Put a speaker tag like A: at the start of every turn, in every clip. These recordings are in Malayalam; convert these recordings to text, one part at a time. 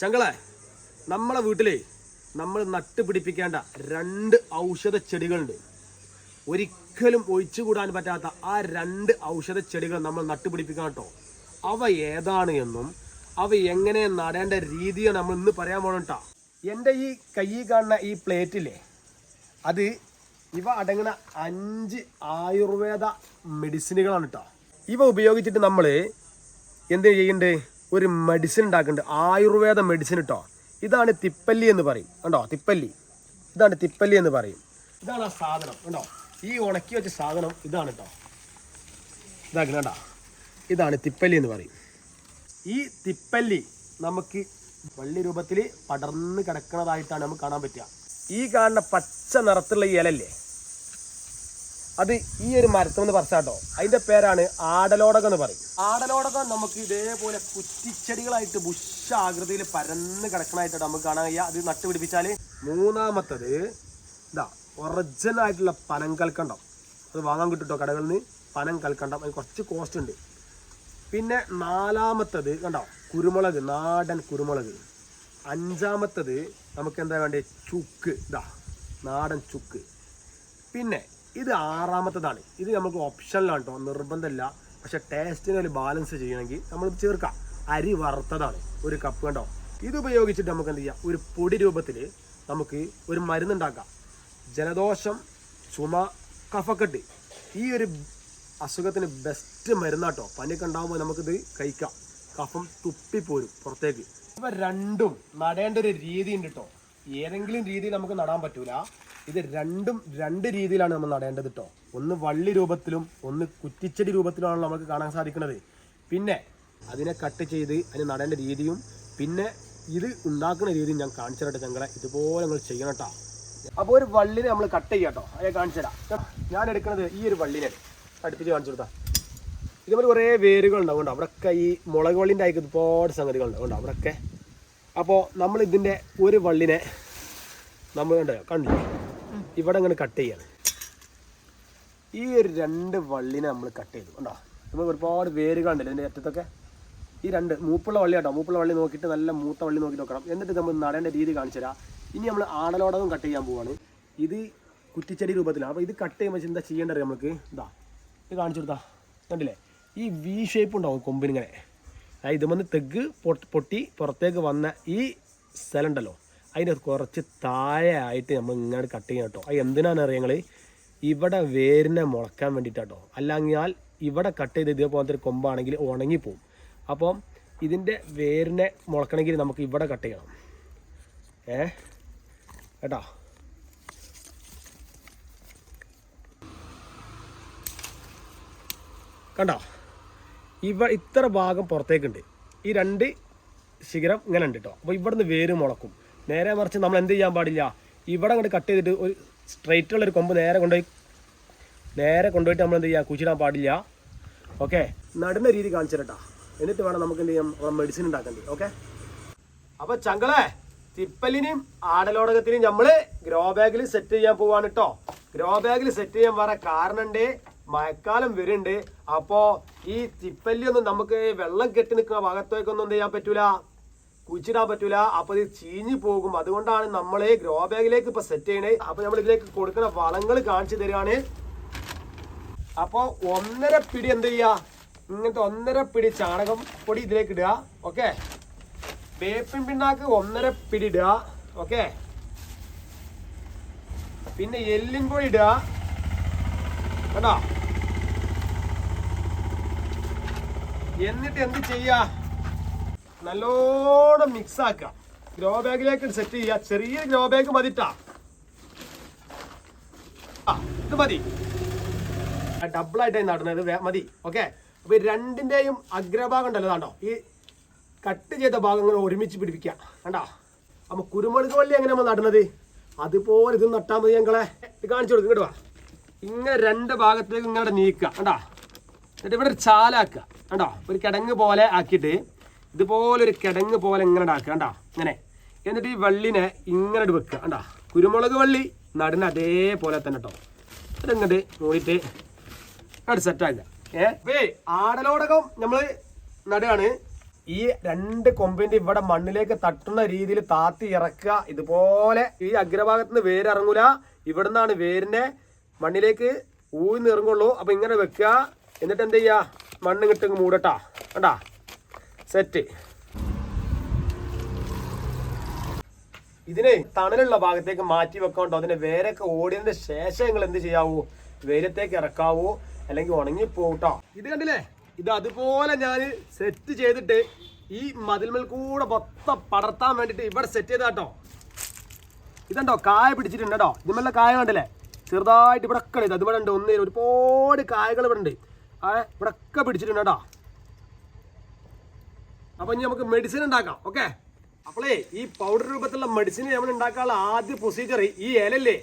A: ചങ്കളെ നമ്മളെ വീട്ടിലേ നമ്മൾ നട്ടുപിടിപ്പിക്കേണ്ട രണ്ട് ഔഷധ ചെടികളുണ്ട്. ഒരിക്കലും ഒഴിച്ചുകൂടാൻ പറ്റാത്ത ആ രണ്ട് ഔഷധ ചെടികൾ നമ്മൾ നട്ടുപിടിപ്പിക്കണം കേട്ടോ. അവ ഏതാണ് എന്നും അവ എങ്ങനെ നടേണ്ട രീതിയാണ് നമ്മൾ ഇന്ന് പറയാൻ പോകണം കേട്ടോ. എന്റെ ഈ കൈ കാണുന്ന ഈ പ്ലേറ്റില്ലേ അത് ഇവ അടങ്ങുന്ന അഞ്ച് ആയുർവേദ മെഡിസിനുകളാണ് കേട്ടോ. ഇവ ഉപയോഗിച്ചിട്ട് നമ്മൾ എന്ത് ചെയ്യുന്നുണ്ട് ഒരു മെഡിസിൻ ഉണ്ടാക്കുന്നുണ്ട്. ആയുർവേദ മെഡിസിൻ കേട്ടോ ഇതാണ് തിപ്പല്ലി എന്ന് പറയും. കണ്ടോ? തിപ്പല്ലി. ഇതാണ് തിപ്പല്ലി എന്ന് പറയും. ഇതാണ് ആ സാധനം. കണ്ടോ? ഈ ഉണക്കി വെച്ച സാധനം ഇതാണ് കേട്ടോ ഇതാക്കണം കേട്ടോ ഇതാണ് തിപ്പല്ലി എന്ന് പറയും. ഈ തിപ്പല്ലി നമുക്ക് വള്ളി രൂപത്തിൽ പടർന്ന് കിടക്കുന്നതായിട്ടാണ് നമുക്ക് കാണാൻ പറ്റുക. ഈ കാണുന്ന പച്ച നിറത്തിലുള്ള ഈ ഇലല്ലേ അത് ഈ ഒരു മരത്തുമെന്ന് പറിച്ചാട്ടോ അതിന്റെ പേരാണ് ആടലോടകം എന്ന് പറയും. ആടലോടകം നമുക്ക് ഇതേപോലെ കുറ്റിച്ചെടികളായിട്ട് ബുഷ ആകൃതിയിൽ പരന്ന് കിടക്കണായിട്ട് നമുക്ക് കാണാൻ കഴിയുക അത് നട്ടുപിടിപ്പിച്ചാൽ മൂന്നാമത്തത് ഇതാ ഒറിജിനൽ ആയിട്ടുള്ള പനം കൽക്കണ്ടം അത് വാങ്ങാൻ കിട്ടും കടകളിൽ നിന്ന് പനം കൽക്കണ്ടം അത് കുറച്ച് കോസ്റ്റ് ഉണ്ട്. പിന്നെ നാലാമത്തത് കണ്ടോ? കുരുമുളക് നാടൻ കുരുമുളക്. അഞ്ചാമത്തത് നമുക്ക് എന്താ വേണ്ടത് ചുക്ക്. ഇതാ നാടൻ ചുക്ക്. പിന്നെ ഇത് ആറാമത്തതാണ്. ഇത് നമുക്ക് ഓപ്ഷനിലാണ് കേട്ടോ നിർബന്ധമില്ല. പക്ഷെ ടേസ്റ്റിന് ഒരു ബാലൻസ് ചെയ്യണമെങ്കിൽ നമ്മൾ ചേർക്കാം. അരി വറുത്തതാണ് ഒരു കപ്പ് കണ്ടോ? ഇത് ഉപയോഗിച്ചിട്ട് നമുക്ക് എന്ത് ചെയ്യാം? ഒരു പൊടി രൂപത്തിൽ നമുക്ക് ഒരു മരുന്നുണ്ടാക്കാം. ജലദോഷം ചുമ കഫക്കെട്ട്. ഈ ഒരു അസുഖത്തിന് ബെസ്റ്റ് മരുന്നാട്ടോ പനിയൊക്കെ ഉണ്ടാകുമ്പോൾ നമുക്കിത് കഴിക്കാം. കഫം തുപ്പിപ്പോരും പുറത്തേക്ക്. അപ്പം രണ്ടും നടേണ്ട ഒരു രീതി ഉണ്ട് കേട്ടോ ഏതെങ്കിലും രീതിയിൽ നമുക്ക് നടാൻ പറ്റൂല. ഇത് രണ്ടും രണ്ട് രീതിയിലാണ് നമ്മൾ നടേണ്ടത് കേട്ടോ ഒന്ന് വള്ളി രൂപത്തിലും ഒന്ന് കുറ്റിച്ചെടി രൂപത്തിലുമാണ് നമുക്ക് കാണാൻ സാധിക്കുന്നത്. പിന്നെ അതിനെ കട്ട് ചെയ്ത് അതിന് നടേണ്ട രീതിയും പിന്നെ ഇത് ഉണ്ടാക്കുന്ന രീതിയും ഞാൻ കാണിച്ചു ചങ്ങളെ ഇതുപോലെ നിങ്ങൾ ചെയ്യണം കേട്ടോ അപ്പോൾ ഒരു വള്ളിനെ നമ്മൾ കട്ട് ചെയ്യാം കേട്ടോ അതെ കാണിച്ചു തരാം. ഞാൻ എടുക്കുന്നത് ഈ ഒരു വള്ളിനെ അടുപ്പിച്ച് കാണിച്ചു കൊടുത്താം. ഇതുപോലെ കുറേ വേരുകൾ ഉണ്ടാവും അവിടെയൊക്കെ ഈ മുളക് വള്ളിന്റെ ആയിക്ക് ഒരുപാട് സംഗതികൾ ഉണ്ടാവും അവിടെയൊക്കെ അപ്പോൾ നമ്മൾ ഇതിന്റെ ഒരു വള്ളിനെ നമ്മൾ കണ്ടോ? കണ്ടില്ലേ? ഇവിടെ അങ്ങനെ കട്ട് ചെയ്യാണ്. ഈ ഒരു രണ്ട് വള്ളിനെ നമ്മൾ കട്ട് ചെയ്തു. കണ്ടോ? നമ്മൾ ഒരുപാട് വേരുകളുണ്ടല്ലോ ഇതിന്റെ അറ്റത്തൊക്കെ. ഈ രണ്ട് മൂപ്പുള്ള വള്ളി കേട്ടോ. മൂപ്പുള്ള വള്ളി നോക്കിയിട്ട് നല്ല മൂത്ത വള്ളി നോക്കി നോക്കണം. എന്നിട്ട് നമ്മൾ നടേണ്ട രീതി കാണിച്ചു തരാം. ഇനി നമ്മൾ ആടലോടകം കട്ട് ചെയ്യാൻ പോവാണ്. ഇത് കുറ്റിച്ചെടി രൂപത്തിലാണ് അപ്പോൾ ഇത് കട്ട് ചെയ്യുമ്പോൾ എന്താ ചെയ്യേണ്ടത് നമുക്ക് ഇതാ ഇത് കാണിച്ചു കൊടുത്താ. കണ്ടില്ലേ? ഈ വി ഷേപ്പ് ഉണ്ടാവും കൊമ്പിനിങ്ങനെ അതായത് ഇതുമെന്ന് തെഗ് പൊട്ടി പുറത്തേക്ക് വന്ന ഈ സ്ഥലം ഉണ്ടല്ലോ. അതിന്റെ കുറച്ച് താഴെ ആയിട്ട് നമ്മൾ ഇങ്ങനെ കട്ട് ചെയ്യണം കേട്ടോ. അത് എന്തിനാണെന്ന് അറിയാം ഞങ്ങൾ ഇവിടെ വേരിനെ മുളക്കാൻ വേണ്ടിയിട്ടാട്ടോ അല്ലെങ്കിൽ ഇവിടെ കട്ട് ചെയ്ത് ഇതേപോലത്തെ ഒരു കൊമ്പാണെങ്കിൽ ഉണങ്ങിപ്പോവും അപ്പം ഇതിന്റെ വേരിനെ മുളക്കണമെങ്കിൽ നമുക്ക് ഇവിടെ കട്ട് ചെയ്യണം. ഏ? കേട്ടോ? കണ്ടോ? ഇവ ഇത്ര ഭാഗം പുറത്തേക്കുണ്ട്. ഈ രണ്ട് ശിഖരം ഇങ്ങനെ ഉണ്ട് കേട്ടോ. അപ്പോൾ ഇവിടുന്ന് വേര് മുളക്കും. നേരെ മറിച്ച് നമ്മൾ എന്ത് ചെയ്യാൻ പാടില്ല. ഇവിടെ അങ്ങോട്ട് കട്ട് ചെയ്തിട്ട് ഒരു സ്ട്രെയിറ്റ് ഉള്ള ഒരു കൊമ്പ് നേരെ കൊണ്ടുപോയി നേരെ കൊണ്ടുപോയിട്ട് നമ്മൾ എന്ത് ചെയ്യുക കുച്ചിടാൻ പാടില്ല. ഓക്കെ നടുന്ന രീതി കാണിച്ചിട്ടാ എന്നിട്ട് വേണം നമുക്ക് എന്ത് ചെയ്യാം? നമ്മൾ മെഡിസിൻ ഉണ്ടാക്കേണ്ടത് ഓക്കെ അപ്പൊ ചങ്കളെ തിപ്പലിനെയും ആടലോടകത്തിനെയും നമ്മൾ ഗ്രോ ബാഗിൽ സെറ്റ് ചെയ്യാൻ പോവാണ് കേട്ടോ ഗ്രോ ബാഗിൽ സെറ്റ് ചെയ്യാൻ വേറെ കാരണമുണ്ട് മഴക്കാലം വരുന്നുണ്ട്. അപ്പോ ഈ തിപ്പല്ലി ഒന്നും നമുക്ക് വെള്ളം കെട്ടി നിൽക്കുന്ന ഭാഗത്തേക്കൊന്നും എന്ത് ചെയ്യാൻ പറ്റൂല? കുഴിച്ചിടാൻ പറ്റൂല. അപ്പൊ ഇത് ചീഞ്ഞു പോകും. അതുകൊണ്ടാണ് നമ്മളെ ഗ്രോ ബാഗിലേക്ക് ഇപ്പൊ സെറ്റ് ചെയ്യണേ. അപ്പൊ നമ്മൾ ഇതിലേക്ക് കൊടുക്കുന്ന വളങ്ങൾ കാണിച്ചു തരികയാണ് അപ്പൊ ഒന്നര പിടി എന്ത് ചെയ്യാ? ഇങ്ങനത്തെ ഒന്നര പിടി ചാണകം പൊടി ഇതിലേക്ക് ഇടുക. ഓക്കെ വേപ്പിൻ പിണ്ണാക്ക് ഒന്നര പിടി ഇടുക. ഓക്കെ പിന്നെ എല്ലിൻ പൊടി ഇടുക. കണ്ടോ? എന്നിട്ട് എന്ത് ചെയ്യാ? നല്ലോണം മിക്സ് ആക്കുക. ഗ്രോ ബാഗിലേക്ക് സെറ്റ് ചെയ്യുക. ചെറിയ ഗ്രോ ബാഗ് മതിട്ടാ. ഇത് മതി. ഡബിൾ ആയിട്ടായി നടുന്നത്. മതി. ഓക്കെ അപ്പൊ രണ്ടിന്റെയും അഗ്രഭാഗം ഉണ്ടല്ലോ കണ്ടോ? ഈ കട്ട് ചെയ്ത ഭാഗങ്ങൾ ഒരുമിച്ച് പിടിപ്പിക്കുക. കണ്ടോ? അപ്പൊ കുരുമുളക് വള്ളി എങ്ങനെ നമ്മൾ നടുന്നത്? അതുപോലെ ഇത് നട്ടാൽ മതി ഞങ്ങളെ. ഇത് കാണിച്ചു കൊടുക്കും കേട്ടോ ഇങ്ങനെ രണ്ട് ഭാഗത്തേക്ക് ഇങ്ങനെ നീക്കുക. കണ്ടോ? എന്നിട്ട് ഇവിടെ ഒരു ചാലാക്കുക. കണ്ടോ? ഒരു കിടങ്ങ് പോലെ ആക്കിയിട്ട് ഇതുപോലെ ഒരു കിടങ്ങ് പോലെ ഇങ്ങനെ ഉണ്ടാക്കുക കണ്ടാ? ഇങ്ങനെ. എന്നിട്ട് ഈ വള്ളിനെ ഇങ്ങനെ വെക്കുക കണ്ടാ? കുരുമുളക് വള്ളി നടുന്ന അതേപോലെ തന്നെ കേട്ടോ അതിങ്ങോട്ട് പോയിട്ട് അങ്ങോട്ട് സെറ്റാക്കുക ഏ? വേ ആടലോടകം നമ്മൾ നടുകയാണ് ഈ രണ്ട് കൊമ്പിന്റെ ഇവിടെ മണ്ണിലേക്ക് തട്ടുന്ന രീതിയിൽ താത്തി ഇറക്കുക. ഇതുപോലെ ഈ അഗ്രഭാഗത്ത് നിന്ന് വേര് ഇറങ്ങൂല നിന്നാണ് വേരിനെ മണ്ണിലേക്ക് ഊന്നിറങ്ങുള്ളൂ അപ്പൊ ഇങ്ങനെ വെക്കുക. എന്നിട്ട് എന്ത് ചെയ്യുക? മണ്ണ് കിട്ടും മൂടട്ടാ. കണ്ടാ? സെറ്റ്. ഇതിനെ തണലുള്ള ഭാഗത്തേക്ക് മാറ്റി വെക്കാണ്ടോ? അതിനെ വേരൊക്കെ ഓടിയതിന്റെ ശേഷം നിങ്ങൾ എന്ത് ചെയ്യാവൂ? വെയിലത്തേക്ക് ഇറക്കാവോ. അല്ലെങ്കിൽ ഉണങ്ങിപ്പോട്ടോ ഇത് കണ്ടില്ലേ? ഇത് അതുപോലെ ഞാൻ സെറ്റ് ചെയ്തിട്ട് ഈ മതിൽമേൽ കൂടെ മൊത്തം പടർത്താൻ വേണ്ടിയിട്ട് ഇവിടെ സെറ്റ് ചെയ്താട്ടോ ഇതുണ്ടോ? കായ പിടിച്ചിട്ടുണ്ട്? കേട്ടോ ഇതുമല്ല കായ കണ്ടില്ലേ? ചെറുതായിട്ട് ഇവിടെ ഒക്കെ ഉണ്ട്. അതുപോലെ ഉണ്ട്. ഒന്ന് ഒരുപാട് കായകൾ ഇവിടെ ഉണ്ട്. ഇവിടെ ഒക്കെ പിടിച്ചിട്ടുണ്ട്? കേട്ടോ അപ്പൊ ഇനി നമുക്ക് മെഡിസിൻ ഉണ്ടാക്കാം ഓക്കെ അപ്പോളേ ഈ പൗഡർ രൂപത്തിലുള്ള മെഡിസിൻ നമ്മൾ ഉണ്ടാക്കാനുള്ള ആദ്യ പ്രൊസീജിയർ ഈ ഇലല്ലേ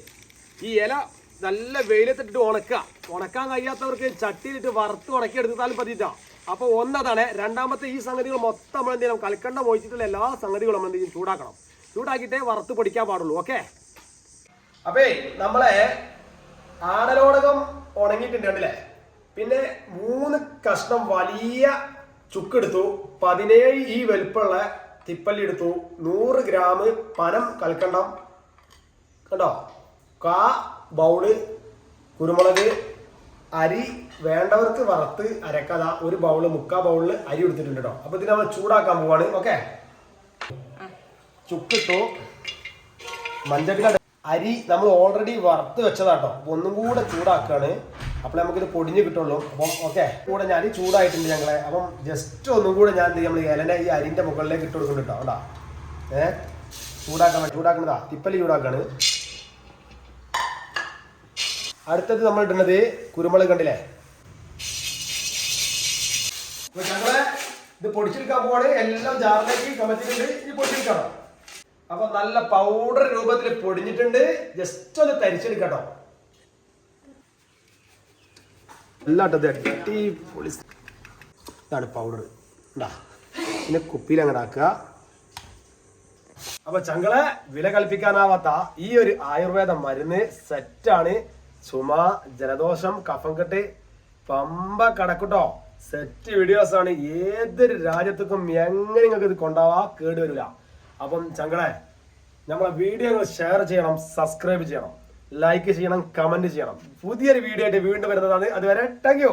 A: ഈ ഇല നല്ല വെയിലത്തിട്ടിട്ട് ഉണക്കുക. ഉണക്കാൻ കഴിയാത്തവർക്ക് ചട്ടിയിലിട്ട് വറുത്ത് ഉണക്കി എടുത്താലും പതിയിട്ടാ അപ്പോൾ ഒന്നതാണ് രണ്ടാമത്തെ ഈ സംഗതികൾ മൊത്തം നമ്മൾ എന്ത് ചെയ്യണം? കൽക്കണ്ടം ഒഴിച്ചിട്ടുള്ള എല്ലാ സംഗതികളും നമ്മൾ എന്ത് ചെയ്യും? ചൂടാക്കണം. ചൂടാക്കിയിട്ടേ വറുത്ത് പൊടിക്കാൻ പാടുള്ളൂ ഓക്കെ അപ്പേ നമ്മളെ ആടലോടകം ഉണങ്ങിയിട്ടുണ്ട് കണ്ടില്ലേ? പിന്നെ മൂന്ന് കഷ്ണം വലിയ ചുക്കെടുത്തു. പതിനേഴ് ഈ വലുപ്പമുള്ള തിപ്പല്ലി എടുത്തു. നൂറ് ഗ്രാം പനം കൽക്കണ്ടം. കണ്ടോ? കാ ബൗൾ കുരുമുളക് അരി വേണ്ടവർക്ക് വറുത്ത് അരക്കഥ ഒരു ബൗൾ മുക്കാ ബൗളിൽ അരി എടുത്തിട്ടുണ്ട് കേട്ടോ. അപ്പൊ ഇത് നമ്മൾ ചൂടാക്കാൻ പോവാണ്. ഓക്കെ? ചുക്കിട്ടു. മഞ്ചക്കിട അരി നമ്മൾ ഓൾറെഡി വറുത്ത് വെച്ചതാട്ടോ ഒന്നും കൂടെ ചൂടാക്കാണ്. അപ്പോൾ നമുക്കിത് പൊടിഞ്ഞ് കിട്ടുള്ളൂ. അപ്പം ഓക്കെ കൂടെ ഞാൻ ചൂടായിട്ടുണ്ട് ഞങ്ങളെ. അപ്പം ജസ്റ്റ് ഒന്നും കൂടെ ഞാൻ നമ്മൾ ഇലനെ ഈ അരിന്റെ മുകളിലേക്ക് ഇട്ട് കൊടുക്കുന്നുണ്ട് കേട്ടോ ഏ? ചൂടാക്കാൻ ചൂടാക്കണതാ തിപ്പലി ചൂടാക്കാണ്. അടുത്തത് നമ്മൾ ഇടുന്നത് കുരുമുളക് കണ്ടില്ലേ? ഞങ്ങളെ ഇത് പൊടിച്ചെടുക്കാൻ പോവാണ്. എല്ലാം ജാറിലേക്ക് കമത്തിട്ടുണ്ട് ഇനി പൊടിച്ചെടുക്കണം അപ്പൊ നല്ല പൗഡർ രൂപത്തിൽ പൊടിഞ്ഞിട്ടുണ്ട്. ജസ്റ്റ് ഒന്ന് തരിച്ചെടുക്കട്ടോ ഇതാണ് പൗഡർ പിന്നെ കുപ്പിയിൽ അങ്ങോട്ട് ആക്കുക. അപ്പൊ ചങ്ങളെ വില കൽപ്പിക്കാനാവാത്ത ഈ ഒരു ആയുർവേദ മരുന്ന് സെറ്റാണ്. ചുമ ജലദോഷം കഫം കെട്ട് പമ്പ കടക്കുട്ടോ. സെറ്റ് വീഡിയോസ് ആണ്. ഏതൊരു രാജ്യത്തേക്കും എങ്ങനെ നിങ്ങൾക്ക് ഇത് കൊണ്ടാവാ കേടുവരില്ല അപ്പം ചങ്ങളെ നമ്മളെ വീഡിയോ ഷെയർ ചെയ്യണം സബ്സ്ക്രൈബ് ചെയ്യണം. ലൈക്ക് ചെയ്യണം കമന്റ് ചെയ്യണം. പുതിയൊരു വീഡിയോ ആയിട്ട് വീണ്ടും വരുന്നതാണ്. അതുവരെ താങ്ക്